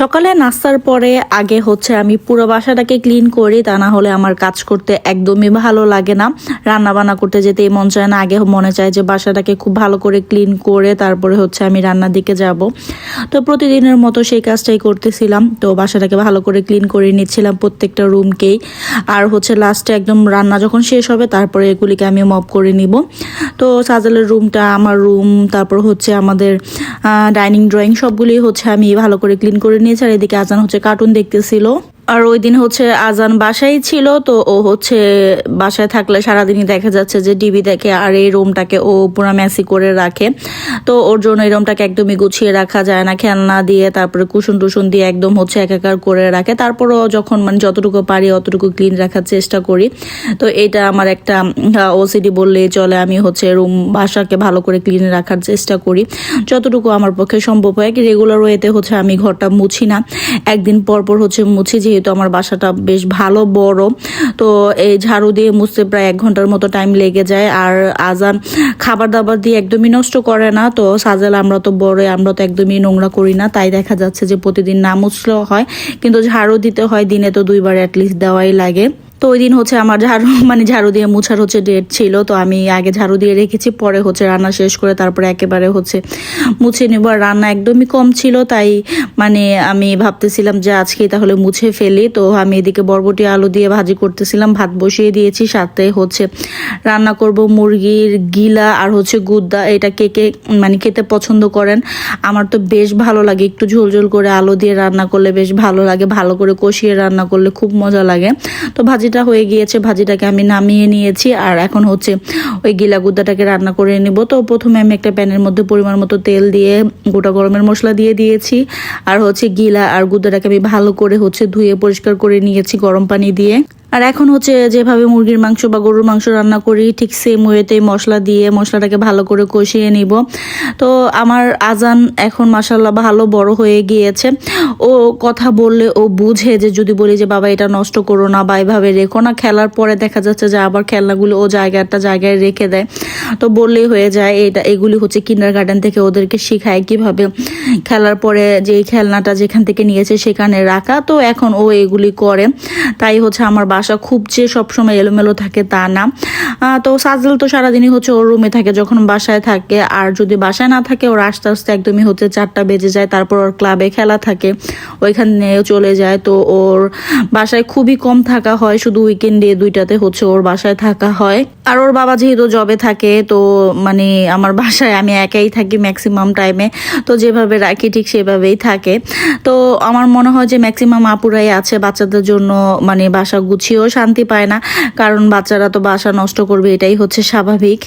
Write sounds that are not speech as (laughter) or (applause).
সকালে নাস্তার পরে আগে হচ্ছে আমি পুরো বাসাটাকে ক্লিন করি, তা না হলে আমার কাজ করতে একদমই ভালো লাগে না। রান্না বান্না করতে যেতেই মন চায় না, আগে মনে চায় যে বাসাটাকে খুব ভালো করে ক্লিন করে তারপরে হচ্ছে আমি রান্নার দিকে যাব। তো প্রতিদিনের মতো সেই কাজটাই করতেছিলাম, তো বাসাটাকে ভালো করে ক্লিন করে নিচ্ছিলাম প্রত্যেকটা রুমকেই। আর হচ্ছে লাস্টে একদম রান্না যখন শেষ হবে, তারপরে এগুলিকে আমি মপ করে নিব। তো সাজালের রুমটা, আমার রুম, তারপর হচ্ছে আমাদের ডাইনিং ড্রয়িং সবগুলি হচ্ছে আমি ভালো করে ক্লিন করে নিয়েছি আর এদিকে আজান হচ্ছে কার্টুন দেখতেছিল। আর ওই দিন হচ্ছে আজান বাসায় ছিল, তো ও হচ্ছে বাসায় থাকলে সারাদিনই দেখা যাচ্ছে যে টিভি দেখে আর এই রুমটাকে ও পুরো ম্যাসি করে রাখে। তো ওর জন্য এই রুমটাকে একদমই গুছিয়ে রাখা যায় না, খেলনা দিয়ে তারপরে কুসুন টুসুন দিয়ে একদম হচ্ছে একাকার করে রাখে। তারপরও যখন মানে যতটুকু পারি অতটুকু ক্লিন রাখার চেষ্টা করি। তো এটা আমার একটা ওসিডি বললেই চলে, আমি হচ্ছে রুম বাসাকে ভালো করে ক্লিন রাখার চেষ্টা করি। যতটুকু আমার পক্ষে সম্ভব হয়, কি রেগুলার ওয়েতে হচ্ছে আমি ঘরটা মুছি না। একদিন পর পর হচ্ছে মুছি যেহেতু আমার বাসাটা বেশ ভালো, বড়, তো এই ঝাড়ু দিয়ে মুছতে প্রায় এক ঘণ্টার মতো টাইম লেগে যায়। আর আজান খাবার দাবার দিয়ে একদমই নষ্ট করে না, তো সাজেল আমরা তো বড়, আমরা তো একদমই নোংরা করি না। তাই দেখা যাচ্ছে যে প্রতিদিন না মুছলেও হয়, কিন্তু ঝাড়ু দিতে হয়, দিনে তো দুইবার অ্যাটলিস্ট দেওয়াই লাগে। ওই দিন হচ্ছে আমার ঝাড়ু (laughs) মানে ঝাড়ু দিয়ে মুছার হচ্ছে ডেট ছিল, তো আমি আগে ঝাড়ু দিয়ে রেখেছি, পরে হচ্ছে রান্না শেষ করে তারপরে একেবারে হচ্ছে মুছে নেব। আর রান্না একদমই কম ছিল, তাই মানে আমি ভাবতেছিলাম যে আজকে তাহলে মুছে ফেলি। তো আমি এদিকে বরবটি আলু দিয়ে ভাজি করতেছিলাম, ভাত বসিয়ে দিয়েছি, সাথে হচ্ছে রান্না করব মুরগির গিলা আর হচ্ছে গুদ্দা, এটা কে কে মানে খেতে পছন্দ করেন। আমার তো বেশ ভালো লাগে, একটু ঝোল ঝোল করে আলু দিয়ে রান্না করলে বেশ ভালো লাগে, ভালো করে কষিয়ে রান্না করলে খুব মজা লাগে। তো ভাজিটা হয়ে গিয়েছে, ভাজিটাকে আমি নামিয়ে নিয়েছি আর এখন হচ্ছে ওই গিলা গুদ্দাটাকে রান্না করে নেব। তো প্রথমে আমি একটা প্যানের মধ্যে পরিমাণ মতো তেল দিয়ে গোটা গরমের মশলা দিয়ে দিয়েছি আর হচ্ছে গিলা আর গুদ্দাটাকে আমি ভালো করে হচ্ছে ধুয়ে পরিষ্কার করে নিয়েছি গরম পানি দিয়ে। আর এখন হচ্ছে যেভাবে মুরগির মাংস বা গরুর মাংস রান্না করি, ঠিক সেম ওয়েতে মশলা দিয়ে মশলাটাকে ভালো করে কষিয়ে নিব। তো আমার আজান এখন মাসাল্লাহ ভালো বড় হয়ে গিয়েছে। ও কথা বললে ও বুঝে যে যদি বলি যে, বাবা, এটা নষ্ট করো না বা এভাবে রেখো না। খেলার পরে দেখা যাচ্ছে যে, আবার খেলনাগুলো ও জায়গাটা জায়গায় রেখে দেয়। তো বললেই হয়ে যায়, এটা, এগুলি হচ্ছে কিন্ডার গার্ডেন থেকে ওদেরকে শেখায় কীভাবে? খেলার পরে যে খেলনাটা যেখান থেকে নিয়েছে সেখানে রাখা। তো এখন ও এগুলি করে। তাই হচ্ছে আমার বাসা খুব যে সবসময় এলোমেলো থাকে তা না। তো সাজল তো সারাদিনই হচ্ছে ওর রুমে থাকে, যখন বাসায় থাকে, আর যদি বাসায় না থাকে, ওর আস্তে আস্তে একদমই হচ্ছে চারটা বেজে যায়, তারপর ওর ক্লাবে খেলা থাকে, ওইখানে চলে যায়। তো ওর বাসায় খুবই কম থাকা হয়, শুধু উইকেন্ডে দুইটাতে হচ্ছে ওর বাসায় থাকা হয়। আর ওর বাবা যেহেতু জবে থাকে, তো মানে আমার বাসায় আমি একাই থাকি ম্যাক্সিমাম টাইমে তো যেভাবে রাখি ঠিক সেভাবেই থাকে। তো আমার মনে হয় যে ম্যাক্সিমাম আপুরাই আছে বাচ্চাদের জন্য মানে বাসা গুছিয়েও শান্তি পায় না। কারণ বাচ্চারা তো বাসা নষ্ট করবে, এটাই হচ্ছে স্বাভাবিক।